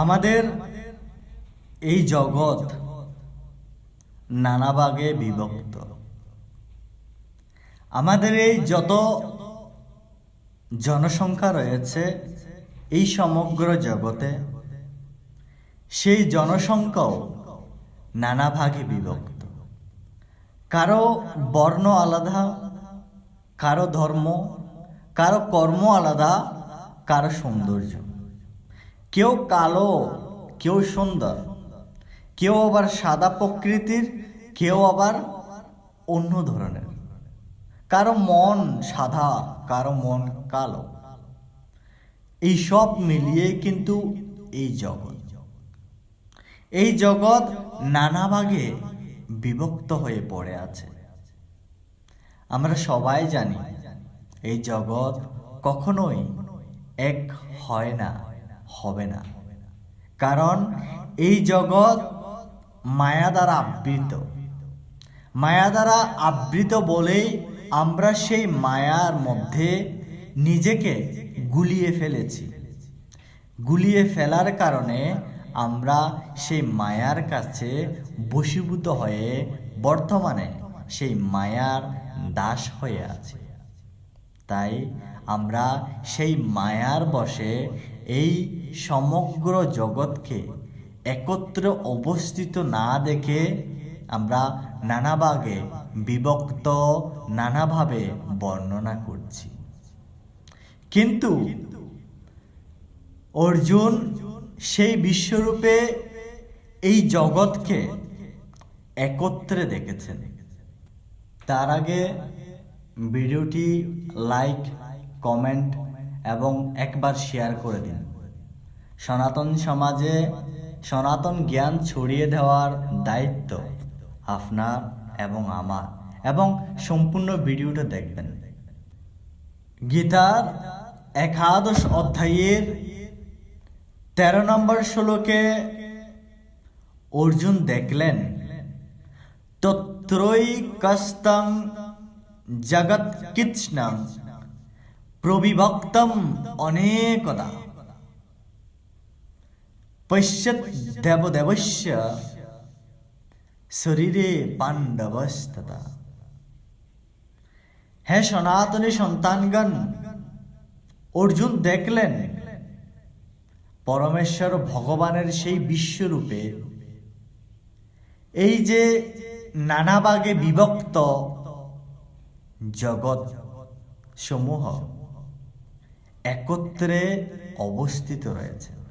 আমাদের এই জগৎ নানা ভাগে বিভক্ত। আমাদের এই যত জনসংখ্যা রয়েছে এই সমগ্র জগতে, সেই জনসংখ্যাও নানা ভাগে বিভক্ত। কারও বর্ণ আলাদা, কারও ধর্ম, কারও কর্ম আলাদা, কারও সৌন্দর্য। কেউ কালো, কেউ সুন্দর। কেউ আবার সাদা প্রকৃতির, কেউ আবার অন্য ধরনের। কারও মন সাদা, কারও মন কালো। এই সব মিলিয়ে কিন্তু এই জগৎ। এই জগৎ নানা ভাগে বিভক্ত হয়ে পড়ে আছে। আমরা সবাই জানি, এই জগৎ কখনোই এক হয় না। হবে না। কারণ এই জগৎ মায়া দ্বারা আবৃত। মায়া দ্বারা আবৃত বলেই আমরা সেই মায়ার মধ্যে নিজেকে গুলিয়ে ফেলেছি। গুলিয়ে ফেলার কারণে আমরা সেই মায়ার কাছে বশীভূত হয়ে বর্তমানে সেই মায়ার দাস হয়ে আছি। তাই আমরা সেই মায়ার বসে এই সমগ্র জগৎকে একত্র অবস্থিত না দেখে আমরা নানা ভাগে বিভক্ত, নানাভাবে বর্ণনা করছি। কিন্তু অর্জুন সেই বিশ্বরূপে এই জগৎকে একত্রে দেখেছেন। তার আগে ভিডিওটি লাইক, কমেন্ট এবং একবার শেয়ার করে দিন। সনাতন সমাজে সনাতন জ্ঞান ছড়িয়ে দেওয়ার দায়িত্ব আপনার এবং আমার এবং সম্পূর্ণ ভিডিওটা দেখবেন। গীতার একাদশ অধ্যায়ের তেরো নম্বর শ্লোকে অর্জুন দেখলেন তত্রৈ কস্তং জগৎ কৃষ্ণং প্রবিভক্তম অনেকদা। পশ্যত দেবদেবস্য শরীরে পাণ্ডবস্ততা হে সনাতনী সন্তানগণ, অর্জুন দেখলেন, পরমেশ্বর ভগবানের সেই বিশ্বরূপে। এই যে নানা ভাগে বিভক্ত জগৎ সমূহ একত্রে অবস্থিত রয়েছে।